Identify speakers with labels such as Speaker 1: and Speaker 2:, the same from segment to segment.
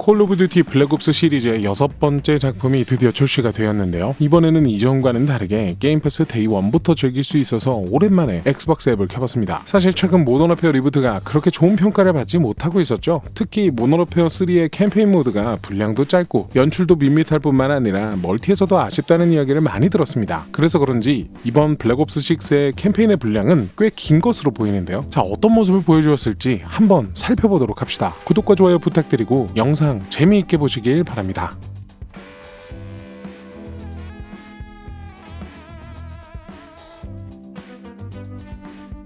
Speaker 1: 콜 오브 듀티 블랙옵스 시리즈의 여섯 번째 작품이 드디어 출시가 되었는데요. 이번에는 이전과는 다르게 게임 패스 데이 1부터 즐길 수 있어서 오랜만에 엑스박스 앱을 켜봤습니다. 사실 최근 모던 어페어 리부트가 그렇게 좋은 평가를 받지 못하고 있었죠. 특히 모던 어페어 3의 캠페인 모드가 분량도 짧고 연출도 밋밋할 뿐만 아니라 멀티에서도 아쉽다는 이야기를 많이 들었습니다. 그래서 그런지 이번 블랙옵스 6의 캠페인의 분량은 꽤 긴 것으로 보이는데요. 자 어떤 모습을 보여주었을지 한번 살펴보도록 합시다. 구독과 좋아요 부탁드리고 영상 재미있게 보시길 바랍니다.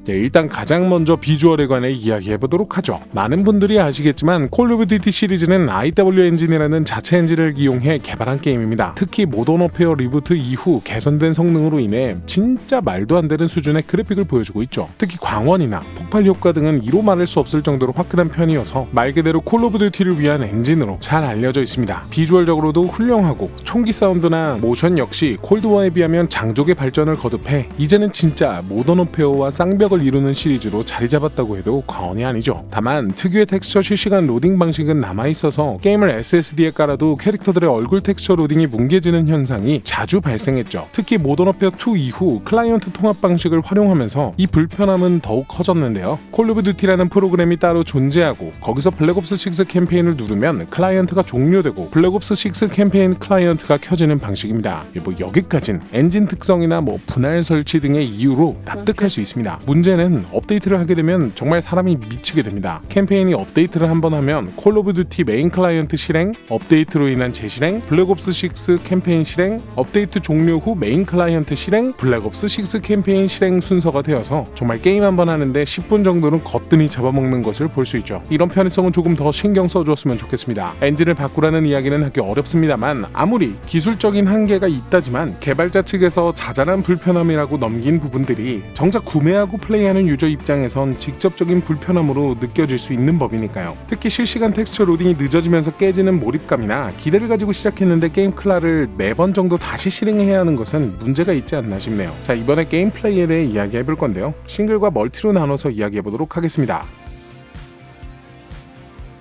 Speaker 1: 네, 일단 가장 먼저 비주얼에 관해 이야기해 보도록 하죠. 많은 분들이 아시겠지만 콜 오브 듀티 시리즈는 IW 엔진이라는 자체 엔진을 이용해 개발한 게임입니다. 특히 모던 어페어 리부트 이후 개선된 성능으로 인해 진짜 말도 안 되는 수준의 그래픽을 보여주고 있죠. 특히 광원이나 폭발 효과 등은 이로 말할 수 없을 정도로 화끈한 편이어서 말 그대로 콜 오브 듀티를 위한 엔진으로 잘 알려져 있습니다. 비주얼적으로도 훌륭하고 총기 사운드나 모션 역시 콜드워에 비하면 장족의 발전을 거듭해 이제는 진짜 모던 어페어와 쌍벽을 이루는 시리즈로 자리 잡았다고 해도 과언이 아니죠. 다만 특유의 텍스처 실시간 로딩 방식은 남아 있어서 게임을 SSD에 깔아도 캐릭터들의 얼굴 텍스처 로딩이 뭉개지는 현상이 자주 발생했죠. 특히 모던 어페어 2 이후 클라이언트 통합 방식을 활용하면서 이 불편함은 더욱 커졌는데요. 콜 오브 듀티라는 프로그램이 따로 존재하고 거기서 블랙옵스 6 캠페인을 누르면 클라이언트가 종료되고 블랙옵스 6 캠페인 클라이언트가 켜지는 방식입니다. 뭐 여기까진 엔진 특성이나 뭐 분할 설치 등의 이유로 납득할 수 있습니다. 문제는 업데이트를 하게 되면 정말 사람이 미치게 됩니다. 캠페인이 업데이트를 한 번 하면 콜 오브 듀티 메인 클라이언트 실행, 업데이트로 인한 재실행, 블랙옵스 6 캠페인 실행, 업데이트 종료 후 메인 클라이언트 실행, 블랙옵스 6 캠페인 실행 순서가 되어서 정말 게임 한 번 하는데 10분 정도는 거뜬히 잡아먹는 것을 볼 수 있죠. 이런 편의성은 조금 더 신경 써주었으면 좋겠습니다. 엔진을 바꾸라는 이야기는 하기 어렵습니다만 아무리 기술적인 한계가 있다지만 개발자 측에서 자잘한 불편함이라고 넘긴 부분들이 정작 구매하고 플레이하는 유저 입장에선 직접적인 불편함으로 느껴질 수 있는 법이니까요. 특히 실시간 텍스처 로딩이 늦어지면서 깨지는 몰입감이나 기대를 가지고 시작했는데 게임 클라를 4번 정도 다시 실행해야 하는 것은 문제가 있지 않나 싶네요. 자, 이번에 게임 플레이에 대해 이야기해 볼 건데요. 싱글과 멀티로 나눠서 이야기해 보도록 하겠습니다.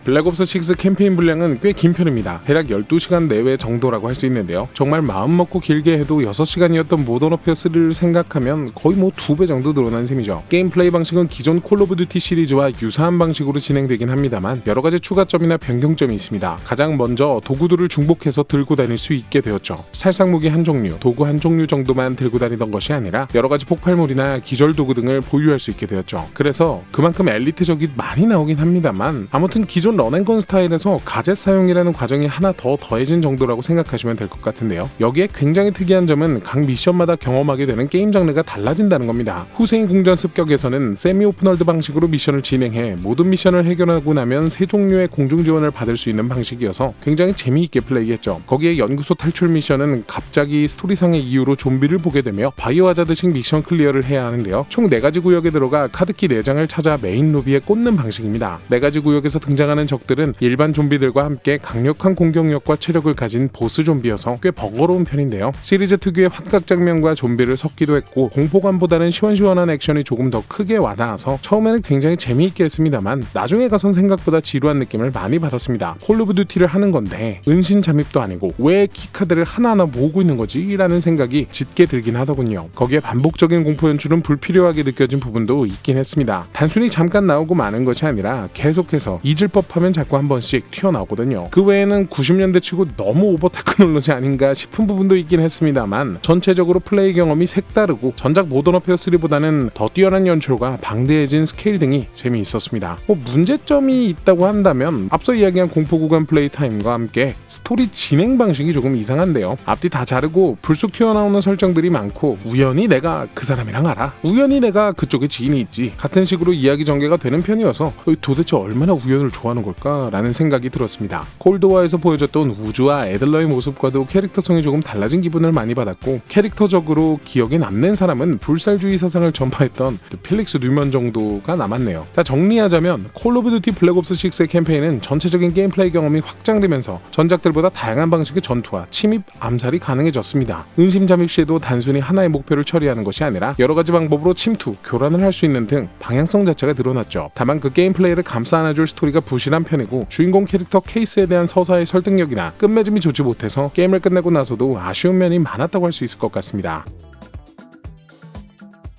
Speaker 1: 블랙옵스 6 캠페인 분량은 꽤 긴 편입니다. 대략 12시간 내외 정도라고 할 수 있는데요. 정말 마음 먹고 길게 해도 6시간이었던 모던 어페어 3를 생각하면 거의 뭐 두 배 정도 늘어난 셈이죠. 게임 플레이 방식은 기존 콜 오브 듀티 시리즈와 유사한 방식으로 진행되긴 합니다만 여러 가지 추가점이나 변경점이 있습니다. 가장 먼저 도구들을 중복해서 들고 다닐 수 있게 되었죠. 살상 무기 한 종류, 도구 한 종류 정도만 들고 다니던 것이 아니라 여러 가지 폭발물이나 기절 도구 등을 보유할 수 있게 되었죠. 그래서 그만큼 엘리트적이 많이 나오긴 합니다만 아무튼 기존 런앤건 스타일에서 가젯 사용이라는 과정이 하나 더 더해진 정도라고 생각하시면 될 것 같은데요. 여기에 굉장히 특이한 점은 각 미션마다 경험하게 되는 게임 장르가 달라진다는 겁니다. 후세인 궁전 습격에서는 세미 오픈월드 방식으로 미션을 진행해 모든 미션을 해결하고 나면 세 종류의 공중 지원을 받을 수 있는 방식이어서 굉장히 재미있게 플레이했죠. 거기에 연구소 탈출 미션은 갑자기 스토리상의 이유로 좀비를 보게 되며 바이오 하자드식 미션 클리어를 해야 하는데요. 총 4가지 구역에 들어가 카드키 4장을 찾아 메인 로비에 꽂는 방식입니다. 4가지 구역에서 등장하는 적들은 일반 좀비들과 함께 강력한 공격력과 체력을 가진 보스 좀비여서 꽤 버거로운 편인데요. 시리즈 특유의 환각 장면과 좀비를 섞기도 했고 공포감보다는 시원시원한 액션이 조금 더 크게 와닿아서 처음에는 굉장히 재미있게 했습니다만 나중에 가선 생각보다 지루한 느낌을 많이 받았습니다. 콜 오브 듀티를 하는 건데 은신 잠입도 아니고 왜 키카드를 하나하나 모으고 있는 거지? 라는 생각이 짙게 들긴 하더군요. 거기에 반복적인 공포 연출은 불필요하게 느껴진 부분도 있긴 했습니다. 단순히 잠깐 나오고 마는 것이 아니라 계속해서 잊을 법 하면 자꾸 한 번씩 튀어나오거든요. 그 외에는 90년대 치고 너무 오버 테크놀로지 아닌가 싶은 부분도 있긴 했습니다만 전체적으로 플레이 경험이 색다르고 전작 모던 어페어 3보다는 더 뛰어난 연출과 방대해진 스케일 등이 재미있었습니다. 뭐 문제점이 있다고 한다면 앞서 이야기한 공포 구간 플레이 타임과 함께 스토리 진행 방식이 조금 이상한데요. 앞뒤 다 자르고 불쑥 튀어나오는 설정들이 많고 우연히 내가 그 사람이랑 알아. 우연히 내가 그쪽에 지인이 있지. 같은 식으로 이야기 전개가 되는 편이어서 도대체 얼마나 우연을 좋아하는 걸까라는 생각이 들었습니다. 콜드와에서 보여줬던 우주와 애들러의 모습과도 캐릭터성이 조금 달라진 기분을 많이 받았고 캐릭터적으로 기억에 남는 사람은 불살주의 사상을 전파했던 그 필릭스 뉴먼 정도가 남았네요. 자 정리하자면 콜 오브 듀티 블랙옵스 6의 캠페인은 전체적인 게임 플레이 경험이 확장되면서 전작들보다 다양한 방식의 전투와 침입, 암살이 가능해졌습니다. 은심 잠입 시에도 단순히 하나의 목표를 처리하는 것이 아니라 여러 가지 방법으로 침투, 교란을 할 수 있는 등 방향성 자체가 드러났죠. 다만 그 게임 플레이를 감싸 안아줄 스토리가 부실한 부실한 편이고 주인공 캐릭터 케이스에 대한 서사의 설득력이나 끝맺음이 좋지 못해서 게임을 끝내고 나서도 아쉬운 면이 많았다고 할 수 있을 것 같습니다.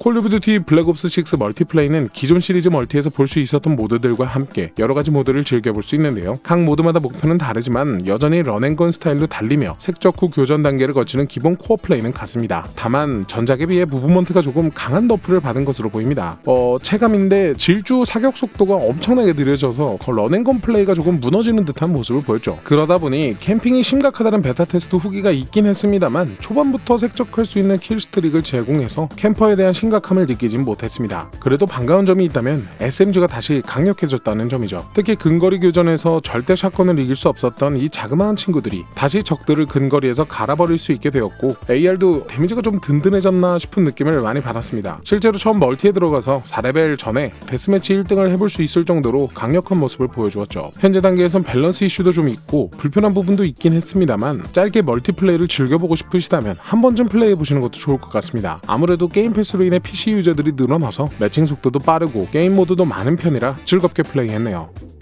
Speaker 1: 콜 오브 듀티 블랙옵스 6 멀티플레이는 기존 시리즈 멀티에서 볼 수 있었던 모드들과 함께 여러 가지 모드를 즐겨볼 수 있는데요. 각 모드마다 목표는 다르지만 여전히 런앤건 스타일로 달리며 색적 후 교전 단계를 거치는 기본 코어 플레이는 같습니다. 다만 전작에 비해 무브먼트가 조금 강한 너프를 받은 것으로 보입니다. 어, 체감인데 질주 사격 속도가 엄청나게 느려져서 그 런앤건 플레이가 조금 무너지는 듯한 모습을 보였죠. 그러다 보니 캠핑이 심각하다는 베타 테스트 후기가 있긴 했습니다만 초반부터 색적할 수 있는 킬스트릭을 제공해서 캠퍼에 대한 심각 함을 느끼진 못했습니다. 그래도 반가운 점이 있다면 SMG가 다시 강력해졌다는 점이죠. 특히 근거리 교전에서 절대 샷건을 이길 수 없었던 이 자그마한 친구들이 다시 적들을 근거리에서 갈아버릴 수 있게 되었고 AR도 데미지가 좀 든든해졌나 싶은 느낌을 많이 받았습니다. 실제로 처음 멀티에 들어가서 4레벨 전에 데스매치 1등을 해볼 수 있을 정도로 강력한 모습을 보여주었죠. 현재 단계에선 밸런스 이슈도 좀 있고 불편한 부분도 있긴 했습니다만 짧게 멀티플레이를 즐겨보고 싶으시다면 한 번쯤 플레이해보시는 것도 좋을 것 같습니다. 아무래도 게임 패스로 인해 PC 유저들이 늘어나서 매칭 속도도 빠르고 게임 모드도 많은 편이라 즐겁게 플레이했네요.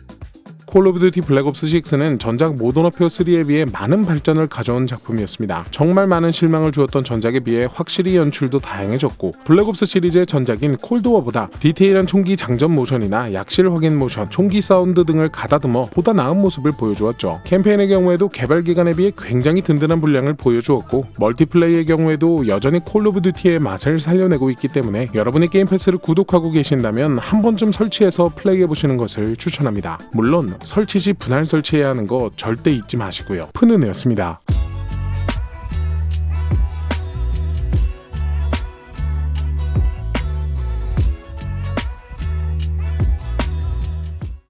Speaker 1: 콜 오브 듀티 블랙 옵스 6는 전작 모던 워페어 3에 비해 많은 발전을 가져온 작품이었습니다. 정말 많은 실망을 주었던 전작에 비해 확실히 연출도 다양해졌고 블랙 옵스 시리즈의 전작인 콜드워보다 디테일한 총기 장전 모션이나 약실 확인 모션, 총기 사운드 등을 가다듬어 보다 나은 모습을 보여주었죠. 캠페인의 경우에도 개발 기간에 비해 굉장히 든든한 분량을 보여주었고 멀티플레이의 경우에도 여전히 콜 오브 듀티의 맛을 살려내고 있기 때문에 여러분이 게임 패스를 구독하고 계신다면 한 번쯤 설치해서 플레이해 보시는 것을 추천합니다. 물론 설치 시 분할 설치해야 하는 거 절대 잊지 마시고요. 푸는애였습니다.